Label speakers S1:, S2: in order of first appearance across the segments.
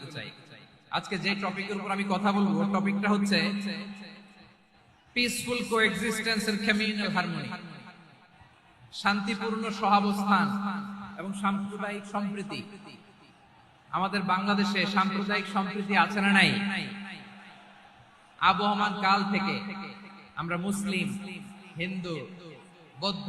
S1: যেতে চাই। আজকে যে টপিকের উপর আমি কথা বলব টপিকটা হচ্ছে peaceful coexistence and communal harmony শান্তিপূর্ণ সহাবস্থান এবং সাম্প্রদায়িক সম্প্রীতি। আমাদের বাংলাদেশে সাম্প্রদায়িক সম্প্রীতি আছে না নাই? আবহমান কাল থেকে আমরা মুসলিম, হিন্দু, বৌদ্ধ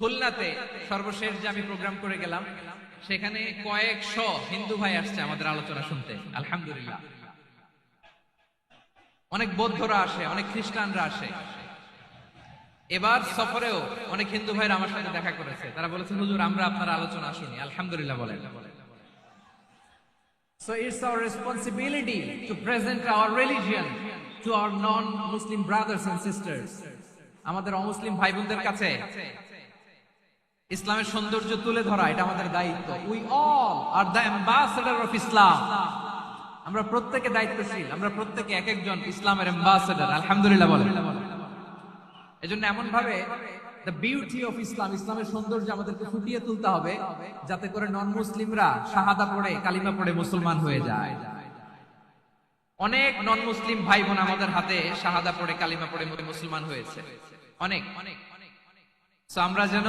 S1: খুলনাতে সর্বশেষ যে আমি প্রোগ্রাম করে গেলাম, সেখানে কয়েকশো হিন্দু ভাই আসছে আমাদের আলোচনা শুনতে। আলহামদুলিল্লাহ। অনেক বৌদ্ধরা আসে, অনেক খ্রিস্টানরা আসে। এবার সফরেও অনেক হিন্দু ভাইরা আমার সাথে দেখা করেছে। তারা বলেছে, হুজুর, আমরা আপনার আলোচনা শুনি আলহামদুলিল্লাহ বলেন। So it's our responsibility to present our religion to our non-Muslim brothers and sisters. আমাদের অমুসলিম ভাই বোনদের কাছে ইসলামের সৌন্দর্য তুলে ধরা, এটা আমাদের দায়িত্ব। We all are the ambassador of Islam আমরা প্রত্যেকে দায়িত্বশীল, আমরা প্রত্যেকে এক একজন ইসলামের অ্যাম্বাসেডার আলহামদুলিল্লাহ বলেন। এজন্য এমন ভাবে দ্য বিউটি অফ ইসলাম ইসলামের সৌন্দর্য আমাদেরকে ফুটিয়ে তুলতে হবে, যাতে করে নন মুসলিমরা শাহাদা পড়ে, কালিমা পড়ে মুসলমান হয়ে যায়। অনেক নন মুসলিম ভাই বোন আমাদের হাতে শাহাদা পড়ে, কালিমা পড়ে মুসলমান হয়েছে। অনেক। অনেক অনেক আমরা যেন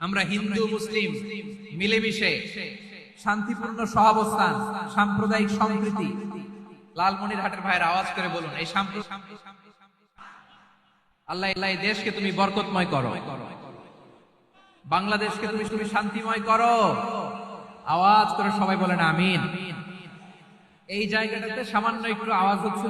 S1: আমরা হিন্দু, মুসলিম, মিলেমিশে শান্তিপূর্ণ সহাবস্থান, সাম্প্রদায়িক সম্প্রীতি। লালমনির হাটের ভাইয়ের আওয়াজ করে বলুন, এই আল্লাহ আল্লাহ দেশকে তুমি বরকতময় করো। বাংলাদেশকে তুমি তুমি শান্তিময় করো। আওয়াজ করে সবাই বলেন, আমিন। এই জায়গাটাতে সামান্য একটু আওয়াজ হচ্ছিল।